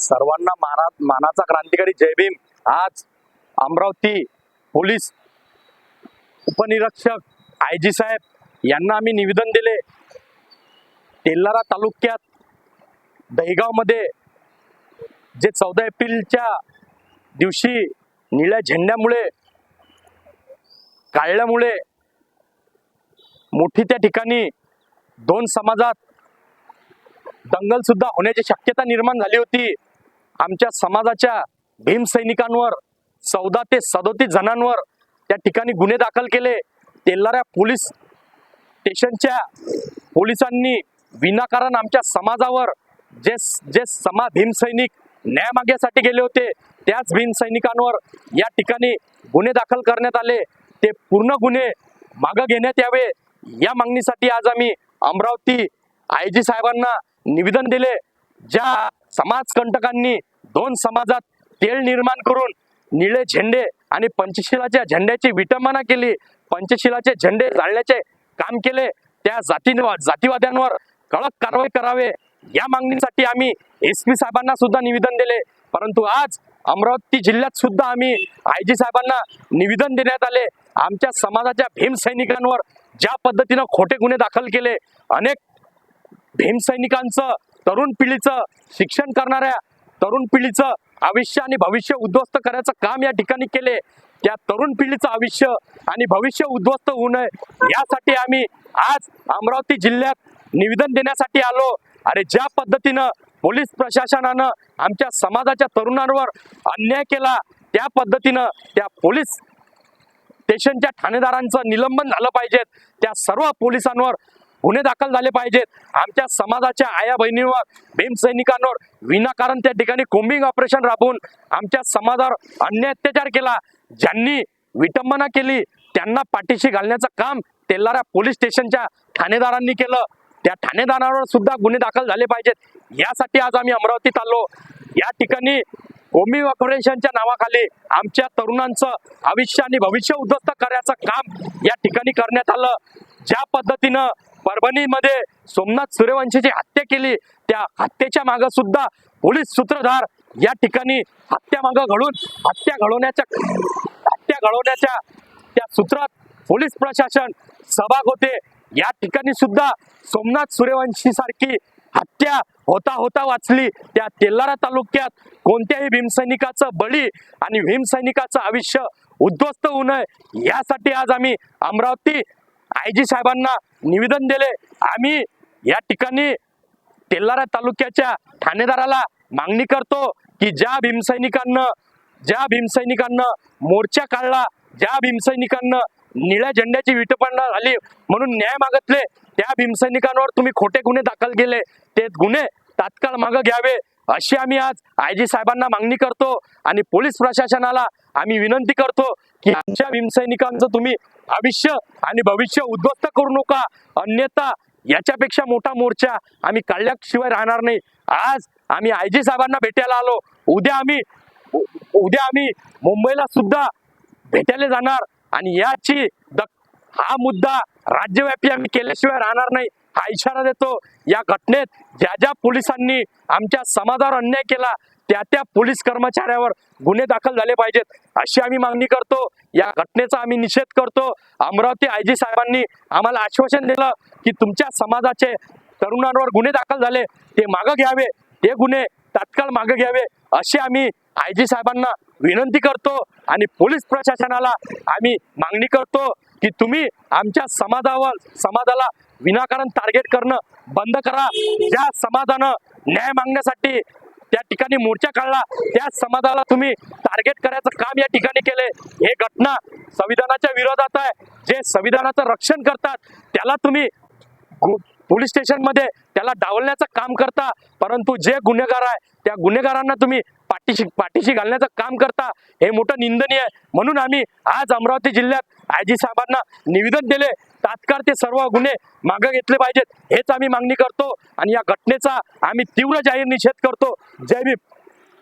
सर्वांना माना मानाचा क्रांतिकारी जय भीम. आज अमरावती पोलीस उपनिरीक्षक आय जी साहेब यांना आम्ही निवेदन दिले. तेल्लारा तालुक्यात दहिगावमध्ये जे चौदा एप्रिलच्या दिवशी निळ्या झेंड्यामुळे काढल्यामुळे मोठी त्या ठिकाणी दोन समाजात दंगल सुद्धा होण्याची शक्यता निर्माण झाली होती. आमच्या समाजाच्या भीमसैनिकांवर चौदा ते सदोतीस जणांवर त्या ठिकाणी गुन्हे दाखल केले. तेलाऱ्या पोलीस स्टेशनच्या पोलिसांनी विनाकारण आमच्या समाजावर जे जे समा भीमसैनिक न्याय मागण्यासाठी गेले होते त्याच भीमसैनिकांवर या ठिकाणी गुन्हे दाखल करण्यात आले. ते पूर्ण गुन्हे मागं घेण्यात यावे या मागणीसाठी आज आम्ही अमरावती आय जी साहेबांना निवेदन दिले. ज्या समाजकंटकांनी दोन समाजात तेल निर्माण करून निळे झेंडे आणि पंचशिलाच्या झेंड्याची विटंबना केली. पंचशिलाचे झेंडे जाळण्याचे काम केले. त्या जाती जातीवाद्यांवर कडक कारवाई करावे. या मागणीसाठी आम्ही एस पी साहेबांना सुद्धा निवेदन दिले. परंतु आज अमरावती जिल्ह्यात सुद्धा आम्ही आय जी साहेबांना निवेदन देण्यात आले. आमच्या समाजाच्या भीम सैनिकांवर ज्या पद्धतीनं खोटे गुन्हे दाखल केले अनेक भीमसैनिकांचं तरुण पिढीचं शिक्षण करणाऱ्या तरुण पिढीचं आयुष्य आणि भविष्य उद्ध्वस्त करायचं काम या ठिकाणी केले. त्या तरुण पिढीचं आयुष्य आणि भविष्य उद्ध्वस्त होऊ नये यासाठी आम्ही आज अमरावती जिल्ह्यात निवेदन देण्यासाठी आलो. अरे ज्या पद्धतीनं पोलीस प्रशासनानं आमच्या समाजाच्या तरुणांवर अन्याय केला त्या पद्धतीनं त्या पोलीस स्टेशनच्या ठाणेदारांचं निलंबन झालं पाहिजेत. त्या सर्व पोलिसांवर गुन्हे दाखल झाले पाहिजेत. आमच्या समाजाच्या आया बहिणींवर भीमसैनिकांवर विनाकारण त्या ठिकाणी कोम्बिंग ऑपरेशन राबवून आमच्या समाजावर अन्याय अत्याचार केला. ज्यांनी विटंबना केली त्यांना पाठीशी घालण्याचं काम तेलारा पोलीस स्टेशनच्या ठाणेदारांनी केलं. त्या ठाणेदारांवर सुद्धा गुन्हे दाखल झाले पाहिजेत. यासाठी आज आम्ही अमरावतीत आलो. या ठिकाणी कोमी ऑपरेशनच्या नावाखाली आमच्या तरुणांचं आयुष्य आणि भविष्य उद्ध्वस्त करायचं काम या ठिकाणी करण्यात आलं. ज्या पद्धतीनं परभणीमध्ये सोमनाथ सूर्यवंशीची हत्या केली त्या हत्येच्या मागे सुद्धा पोलीस सूत्रधार या ठिकाणी हत्या मागं घडून हत्या घडवण्याच्या हत्या घडवण्याच्या त्या सूत्रात पोलीस प्रशासन सहभाग होते. या ठिकाणी सुद्धा सोमनाथ सूर्यवंशी सारखी हत्या होता होता वाचली. त्या तेलारा तालुक्यात कोणत्याही भीमसैनिकाचं बळी आणि भीमसैनिकाचं आयुष्य उद्ध्वस्त होऊ नये यासाठी आज आम्ही अमरावती आय जी साहेबांना निवेदन दिले. आम्ही या ठिकाणी तेलारा तालुक्याच्या ठाणेदाराला मागणी करतो की ज्या भीमसैनिकांना ज्या भीमसैनिकांना मोर्चा काढला ज्या भीमसैनिकांना निळ्या झेंड्याची विटपणा झाली म्हणून न्याय मागतले त्या भीमसैनिकांवर तुम्ही खोटे गुन्हे दाखल केले. ते गुन्हे तात्काळ मागं घ्यावे अशी आम्ही आज आय जी साहेबांना मागणी करतो आणि पोलीस प्रशासनाला आम्ही विनंती करतो की आमच्या भीमसैनिकांचं तुम्ही आयुष्य आणि भविष्य उद्ध्वस्त करू नका. अन्यथा याच्यापेक्षा मोठा मोर्चा आम्ही काढल्याशिवाय राहणार नाही. आज आम्ही आय जी साहेबांना भेटायला आलो. उद्या आम्ही उद्या आम्ही मुंबईला सुद्धा भेटायला जाणार आणि याची द हा मुद्दा राज्यव्यापी आम्ही केल्याशिवाय राहणार नाही. हा इशारा देतो. या घटनेत ज्या ज्या पोलिसांनी आमच्या समाजावर अन्याय केला त्या त्या पोलीस कर्मचाऱ्यावर गुन्हे दाखल झाले पाहिजेत. अशी आम्ही मागणी करतो. या घटनेचा आम्ही निषेध करतो. अमरावती आय जी साहेबांनी आम्हाला आश्वासन दिलं की तुमच्या समाजाचे तरुणांवर गुन्हे दाखल झाले ते मागं घ्यावे. ते गुन्हे तात्काळ मागं घ्यावे. अशी आम्ही आय जी साहेबांना विनंती करतो आणि पोलीस प्रशासनाला आम्ही मागणी करतो की तुम्ही आमच्या समाजावर समाजाला विनाकारण टार्गेट करणं बंद करा. ज्या समाजानं न्याय मागण्यासाठी त्या ठिकाणी मोर्चा काढला त्या समाजाला तुम्ही टार्गेट करायचं काम या ठिकाणी केले हे घटना संविधानाच्या विरोधात आहे. जे संविधानाचं रक्षण करतात त्याला तुम्ही पोलीस स्टेशनमध्ये त्याला डावलण्याचं काम करता. परंतु जे गुन्हेगार आहे त्या गुन्हेगारांना तुम्ही पाठीशी पाठीशी घालण्याचं काम करता. हे मोठं निंदनीय आहे. म्हणून आम्ही आज अमरावती जिल्ह्यात आय जी साहेबांना निवेदन दिले तात्काळ ते सर्व गुन्हे मागे घेतले पाहिजेत. हेच आम्ही मागणी करतो आणि या घटनेचा आम्ही तीव्र जाहीर निषेध करतो. जय भीम.